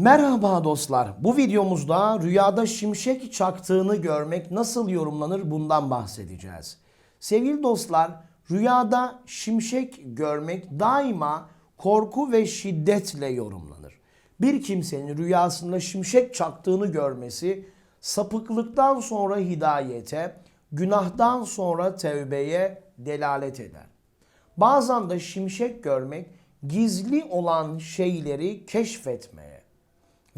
Merhaba dostlar. Bu videomuzda rüyada şimşek çaktığını görmek nasıl yorumlanır bundan bahsedeceğiz. Sevgili dostlar, rüyada şimşek görmek daima korku ve şiddetle yorumlanır. Bir kimsenin rüyasında şimşek çaktığını görmesi sapıklıktan sonra hidayete, günahtan sonra tevbeye delalet eder. Bazen de şimşek görmek gizli olan şeyleri keşfetmeye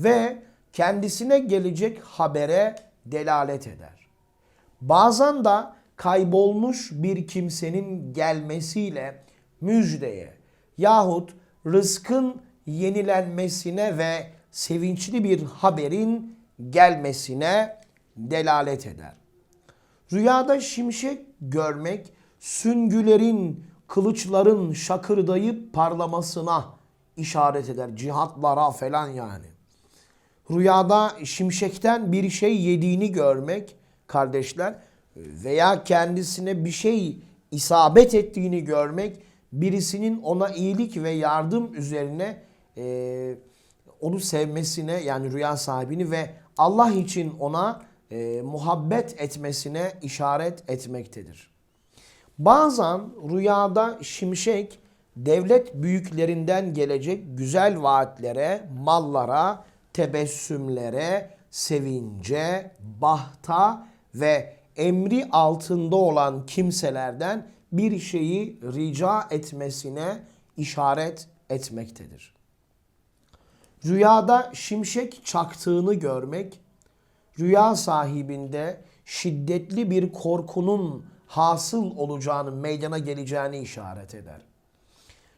ve kendisine gelecek habere delalet eder. Bazen de kaybolmuş bir kimsenin gelmesiyle müjdeye yahut rızkın yenilenmesine ve sevinçli bir haberin gelmesine delalet eder. Rüyada şimşek görmek süngülerin, kılıçların şakırdayıp parlamasına işaret eder. Cihatlara falan yani. Rüyada şimşekten bir şey yediğini görmek kardeşler veya kendisine bir şey isabet ettiğini görmek birisinin ona iyilik ve yardım üzerine e, onu sevmesine yani rüya sahibini ve Allah için ona e, muhabbet etmesine işaret etmektedir. Bazen rüyada şimşek devlet büyüklerinden gelecek güzel vaatlere, mallara, tebessümlere, sevince, bahta ve emri altında olan kimselerden bir şeyi rica etmesine işaret etmektedir. Rüyada şimşek çaktığını görmek, rüya sahibinde şiddetli bir korkunun hasıl olacağını, meydana geleceğini işaret eder.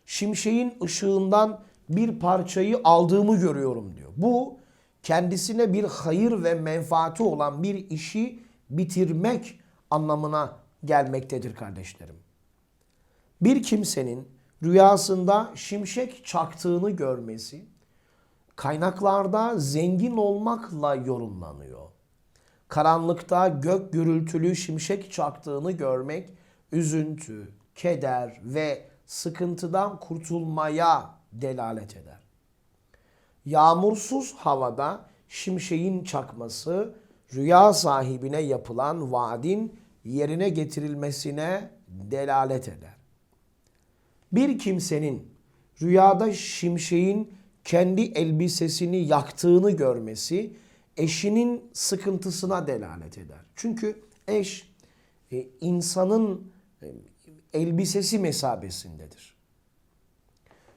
Şimşeğin ışığından bir parçayı aldığımı görüyorum diyor. Bu kendisine bir hayır ve menfaati olan bir işi bitirmek anlamına gelmektedir kardeşlerim. Bir kimsenin rüyasında şimşek çaktığını görmesi kaynaklarda zengin olmakla yorumlanıyor. Karanlıkta gök gürültülü şimşek çaktığını görmek üzüntü, keder ve sıkıntıdan kurtulmaya delalet eder. Yağmursuz havada şimşeğin çakması rüya sahibine yapılan vaadin yerine getirilmesine delalet eder. Bir kimsenin rüyada şimşeğin kendi elbisesini yaktığını görmesi eşinin sıkıntısına delalet eder. Çünkü eş e, insanın e, elbisesi mesabesindedir.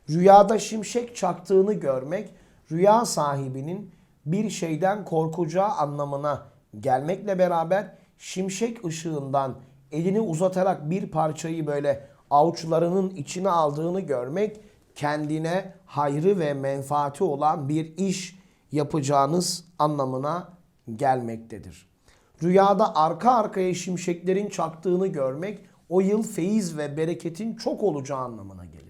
Rüyada şimşek çaktığını görmek rüya sahibinin bir şeyden korkacağı anlamına gelmekle beraber şimşek ışığından elini uzatarak bir parçayı böyle avuçlarının içine aldığını görmek kendine hayrı ve menfaati olan bir iş yapacağınız anlamına gelmektedir. Rüyada arka arkaya şimşeklerin çaktığını görmek o yıl feyiz ve bereketin çok olacağı anlamına gelir.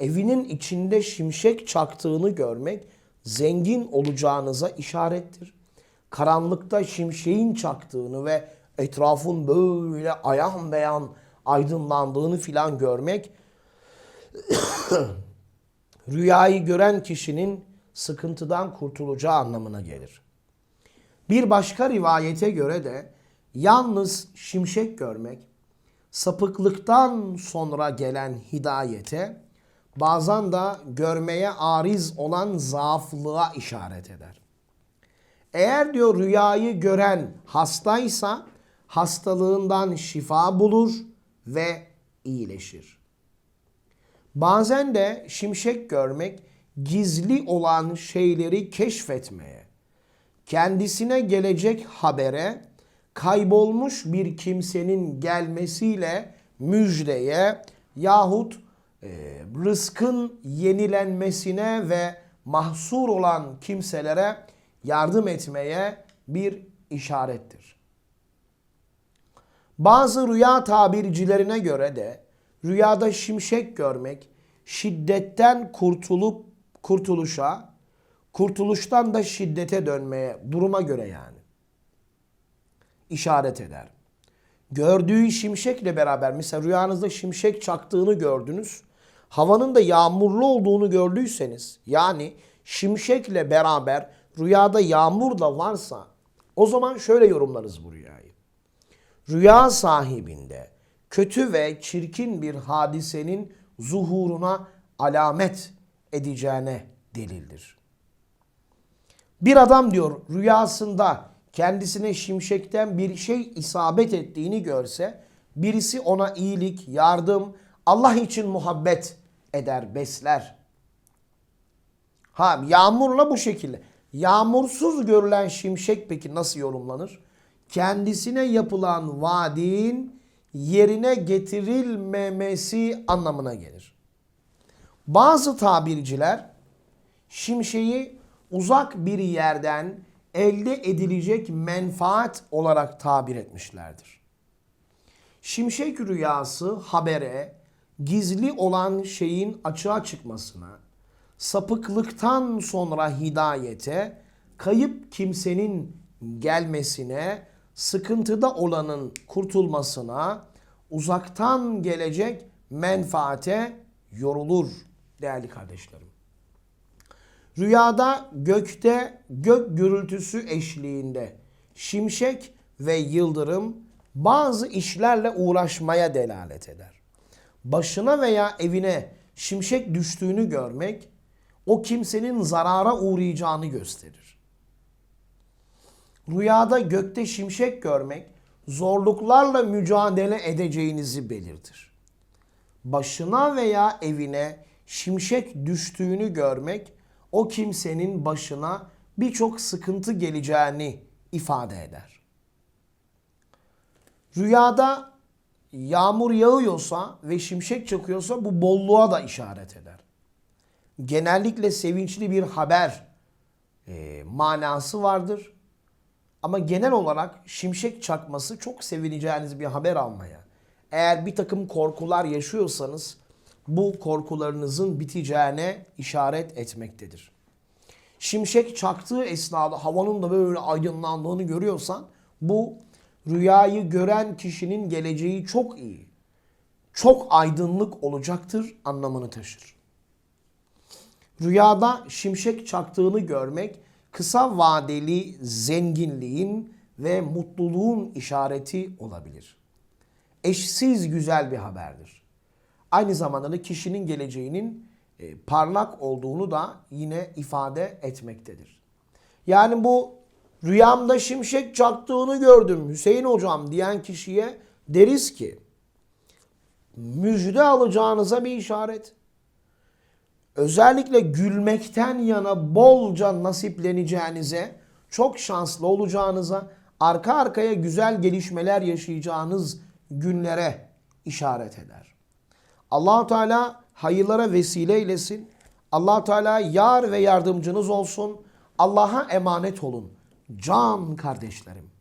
Evinin içinde şimşek çaktığını görmek zengin olacağınıza işarettir. Karanlıkta şimşeğin çaktığını ve etrafın böyle ayan beyan aydınlandığını filan görmek rüyayı gören kişinin sıkıntıdan kurtulacağı anlamına gelir. Bir başka rivayete göre de yalnız şimşek görmek sapıklıktan sonra gelen hidayete bazen de görmeye ariz olan zaaflığa işaret eder. Eğer diyor rüyayı gören hastaysa hastalığından şifa bulur ve iyileşir. Bazen de şimşek görmek gizli olan şeyleri keşfetmeye, kendisine gelecek habere, kaybolmuş bir kimsenin gelmesiyle müjdeye yahut rızkın yenilenmesine ve mahsur olan kimselere yardım etmeye bir işarettir. Bazı rüya tabircilerine göre de rüyada şimşek görmek şiddetten kurtulup kurtuluşa, kurtuluştan da şiddete dönmeye duruma göre yani işaret eder. Gördüğü şimşekle beraber mesela rüyanızda şimşek çaktığını gördünüz. Havanın da yağmurlu olduğunu gördüyseniz yani şimşekle beraber rüyada yağmur da varsa o zaman şöyle yorumlarız bu rüyayı. Rüya sahibinde kötü ve çirkin bir hadisenin zuhuruna alamet edeceğine delildir. Bir adam diyor rüyasında kendisine şimşekten bir şey isabet ettiğini görse birisi ona iyilik, yardım, Allah için muhabbet eder, besler. Ha yağmurla bu şekilde. Yağmursuz görülen şimşek peki nasıl yorumlanır? Kendisine yapılan vaadin yerine getirilmemesi anlamına gelir. Bazı tabirciler şimşeği uzak bir yerden elde edilecek menfaat olarak tabir etmişlerdir. Şimşek rüyası habere, gizli olan şeyin açığa çıkmasına, sapıklıktan sonra hidayete, kayıp kimsenin gelmesine, sıkıntıda olanın kurtulmasına, uzaktan gelecek menfaate yorulur değerli kardeşlerim. Rüyada gökte gök gürültüsü eşliğinde şimşek ve yıldırım bazı işlerle uğraşmaya delalet eder. Başına veya evine şimşek düştüğünü görmek o kimsenin zarara uğrayacağını gösterir. Rüyada gökte şimşek görmek zorluklarla mücadele edeceğinizi belirtir. Başına veya evine şimşek düştüğünü görmek o kimsenin başına birçok sıkıntı geleceğini ifade eder. Rüyada yağmur yağıyorsa ve şimşek çakıyorsa bu bolluğa da işaret eder. Genellikle sevinçli bir haber e, manası vardır. Ama genel olarak şimşek çakması çok sevineceğiniz bir haber almaya. Eğer bir takım korkular yaşıyorsanız bu korkularınızın biteceğine işaret etmektedir. Şimşek çaktığı esnada havanın da böyle aydınlandığını görüyorsan bu rüyayı gören kişinin geleceği çok iyi, çok aydınlık olacaktır anlamını taşır. Rüyada şimşek çaktığını görmek kısa vadeli zenginliğin ve mutluluğun işareti olabilir. Eşsiz güzel bir haberdir. Aynı zamanda da kişinin geleceğinin e, parlak olduğunu da yine ifade etmektedir. Yani bu rüyamda şimşek çaktığını gördüm Hüseyin hocam diyen kişiye deriz ki müjde alacağınıza bir işaret. Özellikle gülmekten yana bolca nasipleneceğinize, çok şanslı olacağınıza, arka arkaya güzel gelişmeler yaşayacağınız günlere işaret eder. Allahu Teala hayırlara vesile eylesin. Allah Teala yar ve yardımcınız olsun. Allah'a emanet olun. Can kardeşlerim.